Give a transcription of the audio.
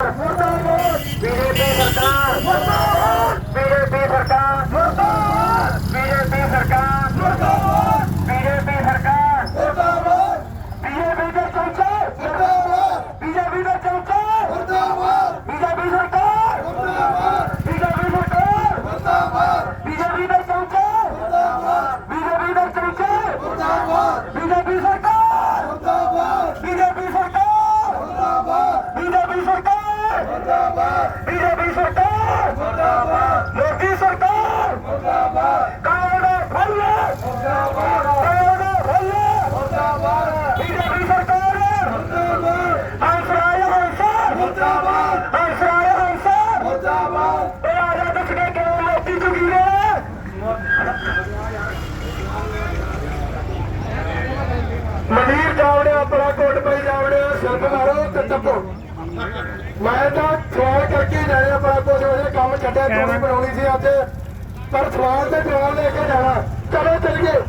ਮੁਰਦਾਬਾਦ ਬੀਜੇਪੀ ਸਰਕਾਰ ਮੁਰਦਾਬਾਦ ਬੀਜੇਪੀ ਸਰਕਾਰ ਮੁਰਦਾਬਾਦ ਬੀਜੇਪੀ ਸਰਕਾਰ ਮੁਰਦਾਬਾਦ ਬੀਜੇਪੀ ਸਰਕਾਰ ਮੁਰਦਾਬਾਦ ਬੀਜੇਪੀ ਦਾ ਚੌਥਾ ਮੁਰਦਾਬਾਦ ਬੀਜੇਪੀ ਦਾ ਚੌਥਾ ਮੁਰਦਾਬਾਦ ਬੀਜੇਪੀ ਸਰਕਾਰ ਮੁਰਦਾਬਾਦ ਬੀਜੇਪੀ ਸਰਕਾਰ ਮੁਰਦਾਬਾਦ ਬੀਜੇਪੀ ਦਾ ਚੌਥਾ ਮੁਰਦਾਬਾਦ ਬੀਜੇਪੀ ਦਾ ਚੌਥਾ ਮੁਰਦਾਬਾਦ ਬੀਜੇਪੀ ਸਰਕਾਰ ਮੁਰਦਾਬਾਦ ਬੀਜੇਪੀ ਸਰਕਾਰ ਮੁਰਦਾਬਾਦ ਬੀਜੇਪੀ ਸਰਕਾਰ ਮੁਰਦਾਬਾਦ ਬੀਜੇਪੀ ਸਰਕਾਰ। ਮੁਰਦਾਬਾਦ ਮੋਦੀ ਸਰਕਾਰ। ਮੁਰਦਾਬਾਦ ਕਾਂਗੜਾ ਫੱਲੇ ਮੁਰਦਾਬਾਦ ਕਾਂਗੜਾ ਫੱਲੇ ਮੁਰਦਾਬਾਦ ਬੀਜੇਪੀ ਸਰਕਾਰ। ਮੁਰਦਾਬਾਦ ਹੰਸਰਾਜ ਹੰਸਾ। ਮੁਰਦਾਬਾਦ ਹੰਸਰਾਜ ਹੰਸਾ। ਮੁਰਦਾਬਾਦ ਇਹ ਆਜਾ ਦੱਸ ਕਿਉਂ ਮੋਦੀ ਚੁਗੀ ਨੇ ਮਨੀਰ ਮੈਂ ਤਾਂ ਸਵਾਲ ਕਰਕੇ ਜਾਣੇ ਆਪਣਾ ਕੁਝ ਉਹਦੇ ਕੰਮ ਛੱਡਿਆ ਚੋਰੀ ਬਣਾਉਣੀ ਸੀ ਅੱਜ। ਪਰ ਸਵਾਲ ਤੇ ਜਵਾਬ ਲੈ ਕੇ ਜਾਣਾ। ਚਲੋ, ਚੱਲੀਏ।